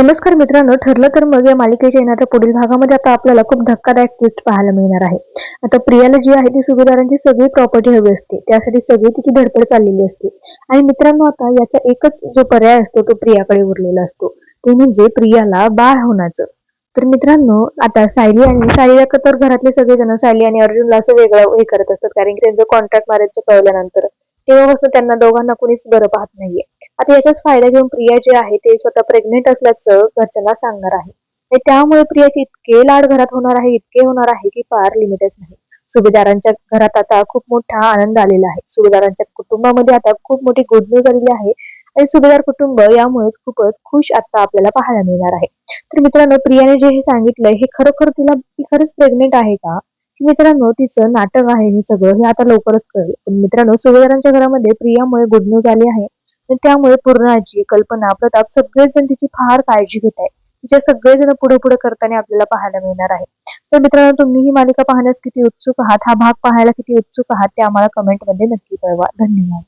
नमस्कार मित्रांनो ठरलं तर मग या मालिकेच्या येणाऱ्या पुढील भागामध्ये आता आपल्याला खूप धक्कादायक ट्विस्ट पाहायला मिळणार आहे. आता प्रियाला जी आहे ती सुभेदारांची सगळी प्रॉपर्टी हवी असते. त्यासाठी सगळी तिची धडपड चाललेली असते. आणि मित्रांनो आता याचा एकच जो पर्याय असतो तो प्रियाकडे उरलेला असतो. ते म्हणजे प्रियाला बाळ होण्याचं. तर मित्रांनो आता सायली आणि सायलीला तर घरातले सगळेजण सायली आणि अर्जुनला असं वेगळं हे करत असतात. कारण की त्यांचं कॉन्ट्रॅक्ट मॅरेजचं कळल्यानंतर तेव्हापासून त्यांना दोघांना कोणीच बरं पाहत नाहीये. आता याचाच फायदा घेऊन प्रिया जे आहे ते स्वतः प्रेग्नेंट असल्याचं घरच्यांना सांगणार आहे. आणि त्यामुळे प्रियाचे इतके लाड घरात होणार आहे इतके होणार आहे की फार लिमिटच नाही. सुभेदारांच्या घरात आता खूप मोठा आनंद आलेला आहे. सुभेदारांच्या कुटुंबामध्ये आता खूप मोठी गुड न्यूज आलेली आहे. आणि सुभेदार कुटुंब यामुळेच खूपच खुश आता आपल्याला पाहायला मिळणार आहे. तर मित्रांनो प्रियाने जे हे सांगितलंय हे खरोखर तिला ती खरंच प्रेग्नेंट आहे का? मित्रांनो तिचं नाटक आहे हे सगळं हे आता लवकरच कळेल. पण मित्रांनो सुभेदारांच्या घरामध्ये प्रियामुळे गुड न्यूज आली आहे. त्यामुळे पूर्णाजी कल्पना प्रताप सगळेच जण तिची फार काळजी घेत आहे तिच्या सगळेजण पुढे पुढे करताना आपल्याला पाहायला मिळणार आहे. तर मित्रांनो तुम्ही ही मालिका पाहण्यास किती उत्सुक आहात? हा भाग पाहायला किती उत्सुक आहात? ते आम्हाला कमेंटमध्ये नक्की कळवा. धन्यवाद.